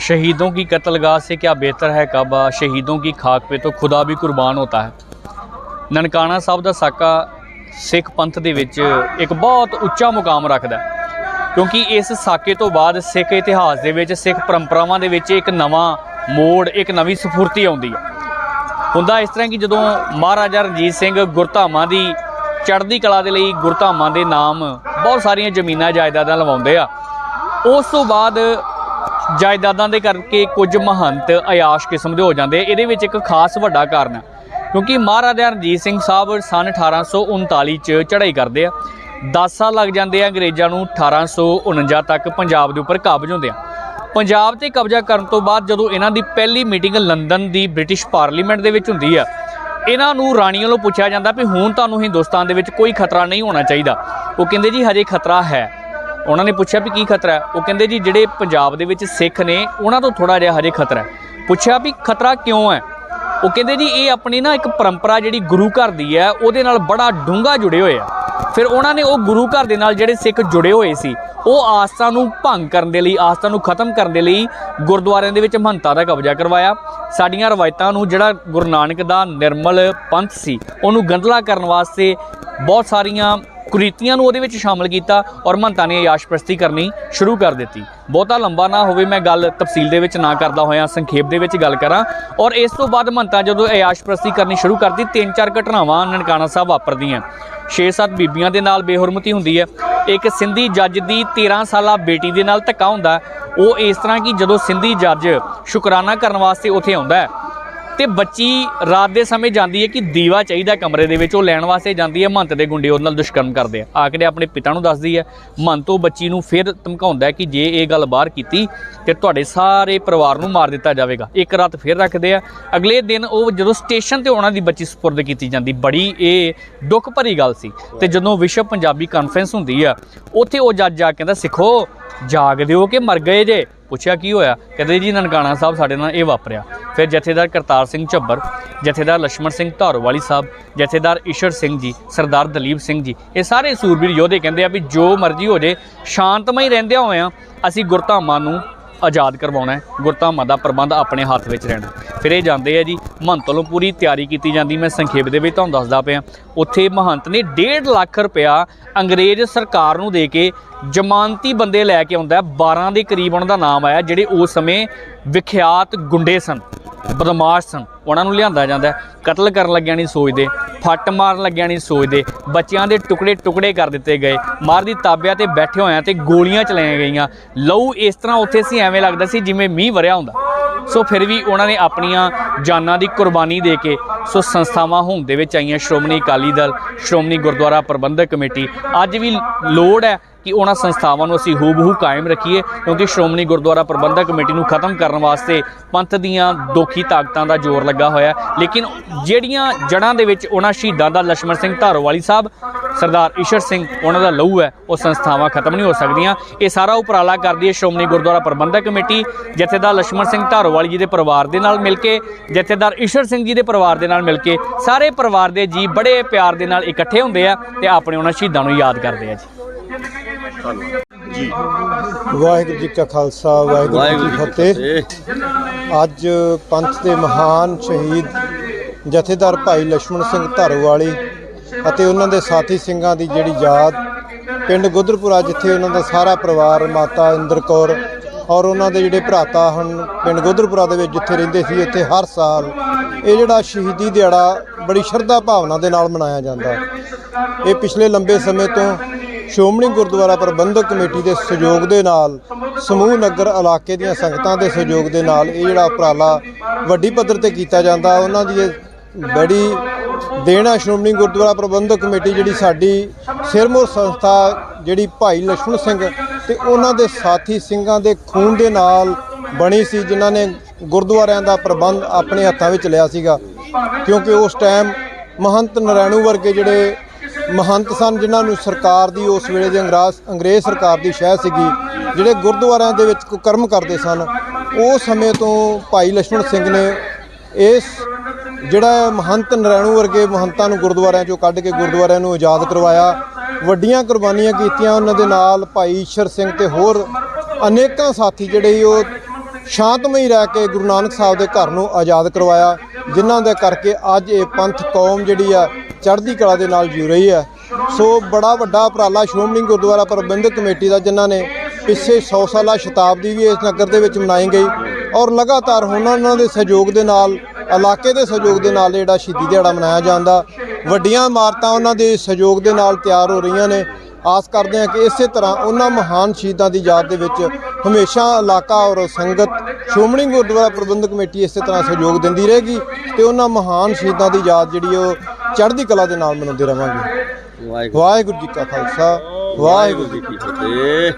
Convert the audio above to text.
शहीदों की कत्लगाह से क्या बेहतर है कबा शहीदों की खाक पे तो खुदा भी कुर्बान होता है ਨਨਕਾਣਾ ਸਾਹਿਬ ਦਾ ਸਾਕਾ ਸਿੱਖ ਪੰਥ ਦੇ ਵਿੱਚ ਇੱਕ ਬਹੁਤ ਉੱਚਾ ਮੁਕਾਮ ਰੱਖਦਾ ਹੈ ਕਿਉਂਕਿ ਇਸ ਸਾਕੇ ਤੋਂ ਬਾਅਦ ਸਿੱਖ ਇਤਿਹਾਸ ਦੇ ਵਿੱਚ ਸਿੱਖ ਪਰੰਪਰਾਵਾਂ ਦੇ ਵਿੱਚ ਇੱਕ ਨਵਾਂ ਮੋੜ ਇੱਕ ਨਵੀਂ ਸਫੁਰਤੀ ਆਉਂਦੀ ਹੈ ਹੁੰਦਾ ਇਸ ਤਰ੍ਹਾਂ ਕਿ ਜਦੋਂ ਮਹਾਰਾਜਾ ਰਣਜੀਤ ਸਿੰਘ ਗੁਰਧਾਮਾਂ ਦੀ ਚੜ੍ਹਦੀ ਕਲਾ ਦੇ ਲਈ ਗੁਰਧਾਮਾਂ ਦੇ ਨਾਮ ਬਹੁਤ ਸਾਰੀਆਂ ਜ਼ਮੀਨਾਂ ਜਾਇਦਾਦਾਂ ਲਵਾਉਂਦੇ ਆ ਉਸ ਤੋਂ ਬਾਅਦ ਜਾਇਦਾਦਾਂ ਦੇ ਕਰਕੇ ਕੁਝ ਮਹੰਤ ਆਯਾਸ਼ ਕਿਸਮ ਦੇ ਹੋ ਜਾਂਦੇ ਇਹਦੇ ਵਿੱਚ ਇੱਕ ਖਾਸ ਵੱਡਾ ਕਾਰਨ ਹੈ ਕਿਉਂਕਿ ਮਹਾਰਾਜਾ ਰਣਜੀਤ ਸਿੰਘ ਸਾਹਿਬ ਸਨ 1839 ਚ ਚੜ੍ਹਾਈ ਕਰਦੇ ਆ। 10 ਸਾਲ ਲੱਗ ਜਾਂਦੇ ਆ ਅੰਗਰੇਜ਼ਾਂ ਨੂੰ 1849 ਤੱਕ ਪੰਜਾਬ ਦੇ ਉੱਪਰ ਕਾਬਜ ਹੁੰਦੇ ਆ। ਪੰਜਾਬ ਤੇ ਕਬਜ਼ਾ ਕਰਨ ਤੋਂ ਬਾਅਦ ਜਦੋਂ ਇਹਨਾਂ ਦੀ ਪਹਿਲੀ ਮੀਟਿੰਗ ਲੰਡਨ ਦੀ ਬ੍ਰਿਟਿਸ਼ ਪਾਰਲੀਮੈਂਟ ਦੇ ਵਿੱਚ ਹੁੰਦੀ ਆ, ਇਹਨਾਂ ਨੂੰ ਰਾਣੀ ਵੱਲੋਂ ਪੁੱਛਿਆ ਜਾਂਦਾ ਵੀ ਹੁਣ ਤੁਹਾਨੂੰ ਹਿੰਦੁਸਤਾਨ ਦੇ ਵਿੱਚ ਕੋਈ ਖਤਰਾ ਨਹੀਂ ਹੋਣਾ ਚਾਹੀਦਾ। ਉਹ ਕਹਿੰਦੇ ਜੀ, ਹਜੇ ਖਤਰਾ ਹੈ। ਉਹਨਾਂ ਨੇ ਪੁੱਛਿਆ ਵੀ ਕੀ ਖਤਰਾ ਹੈ? ਉਹ ਕਹਿੰਦੇ ਜੀ, ਜਿਹੜੇ ਪੰਜਾਬ ਦੇ ਵਿੱਚ ਸਿੱਖ ਨੇ, ਉਹਨਾਂ ਤੋਂ ਥੋੜਾ ਜਿਹਾ ਹਜੇ ਖਤਰਾ ਹੈ। ਪੁੱਛਿਆ ਵੀ ਖਤਰਾ ਕਿਉਂ ਹੈ? ਉਹ ਕਹਿੰਦੇ ਜੀ, ਇਹ ਆਪਣੀ ਨਾ ਇੱਕ ਪਰੰਪਰਾ ਜਿਹੜੀ ਗੁਰੂ ਘਰ ਦੀ ਹੈ, ਉਹਦੇ ਨਾਲ ਬੜਾ ਡੂੰਘਾ ਜੁੜੇ ਹੋਏ ਆ। ਫਿਰ ਉਹਨਾਂ ਨੇ ਉਹ ਗੁਰੂ ਘਰ ਦੇ ਨਾਲ ਜਿਹੜੇ ਸਿੱਖ ਜੁੜੇ ਹੋਏ ਸੀ, ਉਹ ਆਸਥਾ ਨੂੰ ਭੰਗ ਕਰਨ ਦੇ ਲਈ, ਆਸਥਾ ਨੂੰ ਖਤਮ ਕਰਨ ਦੇ ਲਈ ਗੁਰਦੁਆਰਿਆਂ ਦੇ ਵਿੱਚ ਮਹੰਤਾ ਦਾ ਕਬਜ਼ਾ ਕਰਵਾਇਆ। ਸਾਡੀਆਂ ਰਵਾਇਤਾਂ ਨੂੰ ਜਿਹੜਾ ਗੁਰੂ ਨਾਨਕ ਦਾ ਨਿਰਮਲ ਪੰਥ ਸੀ, ਉਹਨੂੰ ਗੰਧਲਾ ਕਰਨ ਵਾਸਤੇ ਬਹੁਤ ਸਾਰੀਆਂ ਕੁਰੀਤੀਆਂ ਨੂੰ ਉਹਦੇ ਵਿੱਚ ਸ਼ਾਮਲ ਕੀਤਾ ਔਰ ਮਹੰਤਾਂ ਨੇ ਆਯਾਸ਼ਪ੍ਰਸਤੀ ਕਰਨੀ ਸ਼ੁਰੂ ਕਰ ਦਿੱਤੀ। ਬਹੁਤਾ ਲੰਬਾ ਨਾ ਹੋਵੇ ਮੈਂ ਗੱਲ ਤਫਸੀਲ ਦੇ ਵਿੱਚ ਨਾ ਕਰਦਾ ਹੋਇਆ, ਸੰਖੇਪ ਦੇ ਵਿੱਚ ਗੱਲ ਕਰਾਂ। ਔਰ ਇਸ ਤੋਂ ਬਾਅਦ ਮਹੰਤਾਂ ਜਦੋਂ ਆਯਾਸ਼ਪ੍ਰਸਤੀ ਕਰਨੀ ਸ਼ੁਰੂ ਕਰਤੀ ਤਿੰਨ ਚਾਰ ਘਟਨਾਵਾਂ ਨਨਕਾਣਾ ਸਾਹਿਬ ਵਾਪਰਦੀਆਂ। 6-7 ਬੀਬੀਆਂ ਦੇ ਨਾਲ ਬੇਹੁਰਮਤੀ ਹੁੰਦੀ ਹੈ। ਇੱਕ ਸਿੰਧੀ ਜੱਜ ਦੀ 13 ਸਾਲਾ ਬੇਟੀ ਦੇ ਨਾਲ ਧੱਕਾ ਹੁੰਦਾ। ਉਹ ਇਸ ਤਰ੍ਹਾਂ ਕਿ ਜਦੋਂ ਸਿੰਧੀ ਜੱਜ ਸ਼ੁਕਰਾਨਾ ਕਰਨ ਵਾਸਤੇ ਉੱਥੇ ਆਉਂਦਾ ਤੇ ਬੱਚੀ ਰਾਤ ਦੇ ਸਮੇਂ ਜਾਂਦੀ ਹੈ ਕਿ ਦੀਵਾ ਚਾਹੀਦਾ ਕਮਰੇ ਦੇ ਵਿੱਚ, ਉਹ ਲੈਣ ਵਾਸਤੇ ਜਾਂਦੀ ਹੈ ਮਹੰਤ ਦੇ ਗੁੰਡੇ ਉਹਦੇ ਨਾਲ ਦੁਸ਼ਕਰਮ ਕਰਦੇ ਆ। ਆ ਕੇ ਆਪਣੇ ਪਿਤਾ ਨੂੰ ਦੱਸਦੀ ਹੈ ਮਹੰਤ ਉਹ ਬੱਚੀ ਨੂੰ ਫਿਰ ਧਮਕਾਉਂਦਾ ਕਿ ਜੇ ਇਹ ਗੱਲ ਬਾਹਰ ਕੀਤੀ ਤੇ ਤੁਹਾਡੇ ਸਾਰੇ ਪਰਿਵਾਰ ਨੂੰ ਮਾਰ ਦਿੱਤਾ ਜਾਵੇਗਾ। ਇੱਕ ਰਾਤ ਫਿਰ ਰੱਖਦੇ ਆ। ਅਗਲੇ ਦਿਨ ਉਹ ਜਦੋਂ ਸਟੇਸ਼ਨ ਤੇ ਉਹਨਾਂ ਦੀ ਬੱਚੀ ਸਪੁਰਦ ਕੀਤੀ ਜਾਂਦੀ, ਬੜੀ ਇਹ ਦੁੱਖ ਭਰੀ ਗੱਲ ਸੀ। ਤੇ ਜਦੋਂ ਵਿਸ਼ਵ ਪੰਜਾਬੀ ਕਾਨਫਰੰਸ ਹੁੰਦੀ ਆ, ਉੱਥੇ ਉਹ ਜੱਜ ਜਾ ਕੇ ਕਹਿੰਦਾ, ਸਿੱਖੋ ਜਾਗਦੇ ਹੋ ਕਿ ਮਰ ਗਏ ਜੇ। ਪੁੱਛਿਆ ਕੀ ਹੋਇਆ? ਕਹਿੰਦੇ ਜੀ ਨਨਕਾਣਾ ਸਾਹਿਬ ਸਾਡੇ ਨਾਲ ਇਹ ਵਾਪਰਿਆ। ਫਿਰ ਜਥੇਦਾਰ ਕਰਤਾਰ ਸਿੰਘ ਝੱਬਰ, ਜਥੇਦਾਰ ਲక్ష్మణ ਸਿੰਘ ਧਾਰੋਵਾਲੀ ਸਾਹਿਬ, ਜਥੇਦਾਰ ਈਸ਼ਰ ਸਿੰਘ ਜੀ, ਸਰਦਾਰ ਦਲੀਪ ਸਿੰਘ ਜੀ, ਇਹ ਸਾਰੇ ਸੂਰਬੀਰ ਯੋਧੇ ਕਹਿੰਦੇ ਆ ਵੀ ਜੋ ਮਰਜ਼ੀ ਹੋ ਜੇ ਸ਼ਾਂਤਮਈ ਰਹਿੰਦਿਆਂ ਹੋਇਆਂ ਅਸੀਂ ਗੁਰਧਾਮਾਂ ਨੂੰ ਆਜ਼ਾਦ ਕਰਵਾਉਣਾ ਹੈ। ਗੁਰਧਾਮਾਂ ਦਾ ਪ੍ਰਬੰਧ ਆਪਣੇ ਹੱਥ ਵਿੱਚ ਰਹਿਣਾ ਫਿਰ ਇਹ ਜਾਂਦੇ ਆ ਜੀ ਮਹੰਤ ਵੱਲੋਂ ਪੂਰੀ ਤਿਆਰੀ ਕੀਤੀ ਜਾਂਦੀ। ਮੈਂ ਸੰਖੇਪ ਦੇ ਵਿੱਚ ਤੁਹਾਨੂੰ ਦੱਸਦਾ ਪਿਆ। ਉੱਥੇ ਮਹੰਤ ਨੇ 1.5 ਲੱਖ ਰੁਪਇਆ ਅੰਗਰੇਜ਼ ਸਰਕਾਰ ਨੂੰ ਦੇ ਕੇ ਜ਼ਮਾਨਤੀ ਬੰਦੇ ਲੈ ਕੇ ਆਉਂਦਾ ਹੈ। 12 ਦੇ ਕਰੀਬ ਉਹਨਾਂ ਦਾ ਨਾਮ ਆਇਆ, ਜਿਹੜੇ ਉਸ ਸਮੇਂ ਵਿਖਿਆਤ ਗੁੰਡੇ ਸਨ। ਬਦਮਾਸ਼ ਸਨ। ਉਹਨਾਂ ਨੂੰ ਲਿਆਂਦਾ ਜਾਂਦਾ ਕਤਲ ਕਰਨ ਲੱਗਿਆ ਨਹੀਂ ਸੋਚਦੇ। ਫੱਟ ਮਾਰਨ ਲੱਗਿਆ ਨਹੀਂ ਸੋਚਦੇ। ਬੱਚਿਆਂ ਦੇ ਟੁਕੜੇ ਟੁਕੜੇ ਕਰ ਦਿੱਤੇ ਗਏ। ਮਾਰ ਦੀ ਤਾਬਿਆਂ ਤੇ ਬੈਠੇ ਹੋਇਆਂ ਤੇ ਗੋਲੀਆਂ ਚਲਾਈਆਂ ਗਈਆਂ। ਲਹੂ ਇਸ ਤਰ੍ਹਾਂ ਉੱਥੇ ਸੀ, ਐਵੇਂ ਲੱਗਦਾ ਸੀ ਜਿਵੇਂ ਮੀਂਹ ਵਰਿਆ ਹੁੰਦਾ। ਸੋ ਫਿਰ ਵੀ ਉਹਨਾਂ ਨੇ ਆਪਣੀਆਂ ਜਾਨਾਂ ਦੀ ਕੁਰਬਾਨੀ ਦੇ ਕੇ ਸੋ ਸੰਸਥਾਵਾਂ ਹੋਂਦ ਦੇ ਵਿੱਚ ਆਈਆਂ ਸ਼੍ਰੋਮਣੀ ਅਕਾਲੀ ਦਲ, ਸ਼੍ਰੋਮਣੀ ਗੁਰਦੁਆਰਾ ਪ੍ਰਬੰਧਕ ਕਮੇਟੀ। ਅੱਜ ਵੀ ਲੋੜ ਹੈ ਕਿ ਉਹਨਾਂ ਸੰਸਥਾਵਾਂ ਨੂੰ ਅਸੀਂ ਹੂਬਹੂ ਕਾਇਮ ਰੱਖੀਏ, ਕਿਉਂਕਿ ਸ਼੍ਰੋਮਣੀ ਗੁਰਦੁਆਰਾ ਪ੍ਰਬੰਧਕ ਕਮੇਟੀ ਨੂੰ ਖਤਮ ਕਰਨ ਵਾਸਤੇ ਪੰਥ ਦੀਆਂ ਦੋਖੀ ਤਾਕਤਾਂ ਦਾ ਜ਼ੋਰ ਲੱਗਾ ਹੋਇਆ ਲੇਕਿਨ ਜਿਹੜੀਆਂ ਜੜਾਂ ਦੇ ਵਿੱਚ ਉਹਨਾਂ ਸ਼ਹੀਦਾਂ ਦਾ ਲక్ష్మణ ਸਿੰਘ ਧਾਰੋਵਾਲੀ ਸਾਹਿਬ, ਸਰਦਾਰ ਈਸ਼ਰ ਸਿੰਘ ਉਹਨਾਂ ਦਾ ਲਹੂ ਹੈ, ਉਹ ਸੰਸਥਾਵਾਂ ਖਤਮ ਨਹੀਂ ਹੋ ਸਕਦੀਆਂ। ਇਹ ਸਾਰਾ ਉਪਰਾਲਾ ਕਰਦੀ ਹੈ ਸ਼੍ਰੋਮਣੀ ਗੁਰਦੁਆਰਾ ਪ੍ਰਬੰਧਕ ਕਮੇਟੀ, ਜਥੇਦਾਰ ਲక్ష్మణ ਸਿੰਘ ਧਾਰੋਵਾਲੀ ਜੀ ਦੇ ਪਰਿਵਾਰ ਦੇ ਨਾਲ ਮਿਲ ਕੇ, ਜਥੇਦਾਰ ਈਸ਼ਰ ਸਿੰਘ ਜੀ ਦੇ ਪਰਿਵਾਰ ਦੇ ਨਾਲ ਨਾਲ ਮਿਲ ਕੇ ਸਾਰੇ ਪਰਿਵਾਰ ਦੇ ਜੀ ਬੜੇ ਪਿਆਰ ਦੇ ਨਾਲ ਇਕੱਠੇ ਹੁੰਦੇ ਆ ਤੇ ਆਪਣੇ ਉਹਨਾਂ ਸ਼ਹੀਦਾਂ ਨੂੰ ਯਾਦ ਕਰਦੇ ਆ ਜੀ। ਵਾਹਿਗੁਰੂ ਜੀ ਕਾ ਖਾਲਸਾ ਵਾਹਿਗੁਰੂ ਜੀ ਕੀ ਫਤਿਹ। ਅੱਜ ਪੰਥ ਦੇ ਮਹਾਨ ਸ਼ਹੀਦ ਜਥੇਦਾਰ ਭਾਈ ਲక్ష్మణ ਸਿੰਘ ਧਰਵਾਲੀ ਅਤੇ ਉਹਨਾਂ ਦੇ ਸਾਥੀ ਸਿੰਘਾਂ ਦੀ ਜਿਹੜੀ ਯਾਦ ਪਿੰਡ ਗੁਦਰਪੁਰਾ ਜਿੱਥੇ ਉਹਨਾਂ ਦਾ ਸਾਰਾ ਪਰਿਵਾਰ ਮਾਤਾ ਇੰਦਰ ਕੌਰ ਔਰ ਉਹਨਾਂ ਦੇ ਜਿਹੜੇ ਭਰਾਤਾ ਹਨ ਪਿੰਡ ਗੁਦਰਪੁਰਾ ਦੇ ਵਿੱਚ ਜਿੱਥੇ ਰਹਿੰਦੇ ਸੀ ਉੱਥੇ ਹਰ ਸਾਲ ਇਹ ਜਿਹੜਾ ਸ਼ਹੀਦੀ ਦਿਹਾੜਾ ਬੜੀ ਸ਼ਰਧਾ ਭਾਵਨਾ ਦੇ ਨਾਲ ਮਨਾਇਆ ਜਾਂਦਾ। ਇਹ ਪਿਛਲੇ ਲੰਬੇ ਸਮੇਂ ਤੋਂ ਸ਼ੋਮਣੀ ਗੁਰਦੁਆਰਾ ਪ੍ਰਬੰਧਕ ਕਮੇਟੀ ਦੇ ਸਹਿਯੋਗ ਦੇ ਨਾਲ, ਸਮੂਹ ਨਗਰ ਇਲਾਕੇ ਦੀਆਂ ਸੰਗਤਾਂ ਦੇ ਸਹਿਯੋਗ ਦੇ ਨਾਲ ਇਹ ਜਿਹੜਾ ਉਪਰਾਲਾ ਵੱਡੀ ਪੱਧਰ ਤੇ ਕੀਤਾ ਜਾਂਦਾ, ਉਹਨਾਂ ਦੀ ਬੜੀ ਦੇਣਾ ਸ਼੍ਰੋਮਣੀ ਗੁਰਦੁਆਰਾ ਪ੍ਰਬੰਧਕ ਕਮੇਟੀ ਜਿਹੜੀ ਸਾਡੀ ਸਿਰਮੋਰ ਸੰਸਥਾ ਜਿਹੜੀ ਭਾਈ ਲక్ష్మణ ਸਿੰਘ ਤੇ ਉਹਨਾਂ ਦੇ ਸਾਥੀ ਸਿੰਘਾਂ ਦੇ ਖੂਨ ਦੇ ਨਾਲ ਬਣੀ ਸੀ, ਜਿਨ੍ਹਾਂ ਨੇ ਗੁਰਦੁਆਰਿਆਂ ਦਾ ਪ੍ਰਬੰਧ ਆਪਣੇ ਹੱਥਾਂ ਵਿੱਚ ਲਿਆ ਸੀਗਾ, ਕਿਉਂਕਿ ਉਸ ਟਾਈਮ ਮਹੰਤ ਨਰੈਣੂ ਵਰਗੇ ਜਿਹੜੇ ਮਹੰਤ ਸਨ, ਜਿਨ੍ਹਾਂ ਨੂੰ ਸਰਕਾਰ ਦੀ ਉਸ ਵੇਲੇ ਦੇ ਅੰਗਰਾਜ, ਅੰਗਰੇਜ਼ ਸਰਕਾਰ ਦੀ ਸ਼ਹਿ ਸੀਗੀ, ਜਿਹੜੇ ਗੁਰਦੁਆਰਿਆਂ ਦੇ ਵਿੱਚ ਕਰਮ ਕਰਦੇ ਸਨ ਉਸ ਸਮੇਂ ਤੋਂ ਭਾਈ ਲక్ష్మణ ਸਿੰਘ ਨੇ ਇਸ ਜਿਹੜਾ ਮਹੰਤ ਨਰੈਣੂ ਵਰਗੇ ਮਹੰਤਾਂ ਨੂੰ ਗੁਰਦੁਆਰਿਆਂ ਚੋਂ ਕੱਢ ਕੇ ਗੁਰਦੁਆਰਿਆਂ ਨੂੰ ਆਜ਼ਾਦ ਕਰਵਾਇਆ, ਵੱਡੀਆਂ ਕੁਰਬਾਨੀਆਂ ਕੀਤੀਆਂ ਉਹਨਾਂ ਦੇ ਨਾਲ ਭਾਈ ਈਸ਼ਰ ਸਿੰਘ ਤੇ ਹੋਰ ਅਨੇਕਾਂ ਸਾਥੀ ਜਿਹੜੇ ਉਹ ਸ਼ਾਂਤਮਈ ਰਹਿ ਕੇ ਗੁਰੂ ਨਾਨਕ ਸਾਹਿਬ ਦੇ ਘਰ ਨੂੰ ਆਜ਼ਾਦ ਕਰਵਾਇਆ, ਜਿਨ੍ਹਾਂ ਦੇ ਕਰਕੇ ਅੱਜ ਇਹ ਪੰਥ ਕੌਮ ਜਿਹੜੀ ਆ, ਚੜ੍ਹਦੀ ਕਲਾ ਦੇ ਨਾਲ ਜੀ ਰਹੀ ਹੈ। ਸੋ ਬੜਾ ਵੱਡਾ ਉਪਰਾਲਾ ਸ਼੍ਰੋਮਣੀ ਗੁਰਦੁਆਰਾ ਪ੍ਰਬੰਧਕ ਕਮੇਟੀ ਦਾ, ਜਿਨ੍ਹਾਂ ਨੇ ਪਿੱਛੇ 100 ਸਾਲਾ ਸ਼ਤਾਬਦੀ ਵੀ ਇਸ ਨਗਰ ਦੇ ਵਿੱਚ ਮਨਾਈ ਗਈ ਔਰ ਲਗਾਤਾਰ ਉਹਨਾਂ ਦੇ ਸਹਿਯੋਗ ਦੇ ਨਾਲ, ਇਲਾਕੇ ਦੇ ਸਹਿਯੋਗ ਦੇ ਨਾਲ ਜਿਹੜਾ ਸ਼ਹੀਦੀ ਦਿਹਾੜਾ ਮਨਾਇਆ ਜਾਂਦਾ। ਵੱਡੀਆਂ ਇਮਾਰਤਾਂ ਉਹਨਾਂ ਦੇ ਸਹਿਯੋਗ ਦੇ ਨਾਲ ਤਿਆਰ ਹੋ ਰਹੀਆਂ ਨੇ। ਆਸ ਕਰਦੇ ਹਾਂ ਕਿ ਇਸੇ ਤਰ੍ਹਾਂ ਉਹਨਾਂ ਮਹਾਨ ਸ਼ਹੀਦਾਂ ਦੀ ਯਾਦ ਦੇ ਵਿੱਚ ਹਮੇਸ਼ਾ ਇਲਾਕਾ ਔਰ ਸੰਗਤ ਸ਼੍ਰੋਮਣੀ ਗੁਰਦੁਆਰਾ ਪ੍ਰਬੰਧਕ ਕਮੇਟੀ ਇਸੇ ਤਰ੍ਹਾਂ ਸਹਿਯੋਗ ਦਿੰਦੀ ਰਹੇਗੀ ਤੇ ਉਹਨਾਂ ਮਹਾਨ ਸ਼ਹੀਦਾਂ ਦੀ ਯਾਦ ਜਿਹੜੀ ਉਹ ਚੜ੍ਹਦੀ ਕਲਾ ਦੇ ਨਾਲ ਮਨਾਉਂਦੇ ਰਵਾਂਗੇ। ਵਾਹਿਗੁਰੂ। ਵਾਹਿਗੁਰੂ ਜੀ ਕਾ ਖਾਲਸਾ ਵਾਹਿਗੁਰੂ ਜੀ ਕੀ ਫਤਿਹ।